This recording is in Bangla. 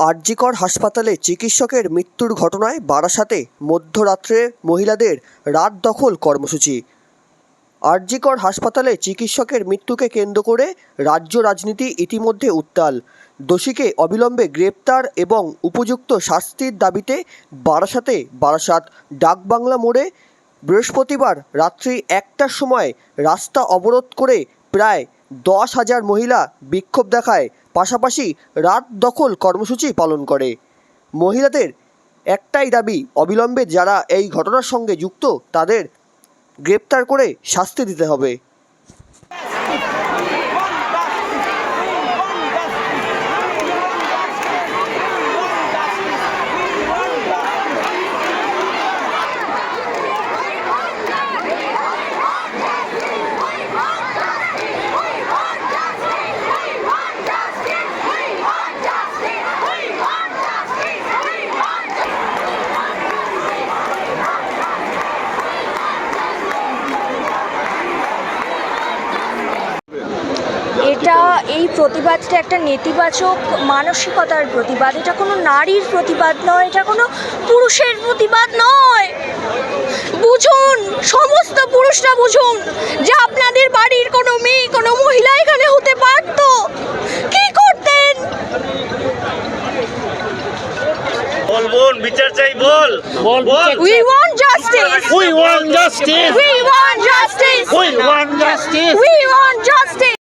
আরজিকর হাসপাতালে চিকিৎসকের মৃত্যুর ঘটনায় বারাসাতে মধ্যরাত্রে মহিলাদের রাত দখল কর্মসূচি। আরজিকর হাসপাতালে চিকিৎসকের মৃত্যুকে কেন্দ্র করে রাজ্য রাজনীতি ইতিমধ্যে উত্তাল। দোষীকে অবিলম্বে গ্রেপ্তার এবং উপযুক্ত শাস্তির দাবিতে বারাসাতে বারাসাত ডাকবাংলা মোড়ে বৃহস্পতিবার রাত্রি একটার সময় রাস্তা অবরোধ করে প্রায় দশ হাজার মহিলা বিক্ষোভ দেখায়, পাশাপাশি রাত দখল কর্মসূচি পালন করে। মহিলাদের একটাই দাবি অবিলম্বে যারা এই ঘটনার সঙ্গে যুক্ত, তাদের গ্রেপ্তার করে শাস্তি দিতে হবে। এটা এই প্রতিবাদটা একটা নেতিবাচক মানসিকতার প্রতিবাদ। এটা কোনো নারীর প্রতিবাদ নয় এটা কোনো পুরুষের প্রতিবাদ নয়। বুঝুন সমস্ত পুরুষরা বুঝুন যে আপনাদের বাড়ির কোনো মেয়ে কোনো মহিলা এখানে হতে পারতো। কি করতেন? বল বোন বিচার চাই বল। বল, we want justice We want justice. We want justice We want justice. We want justice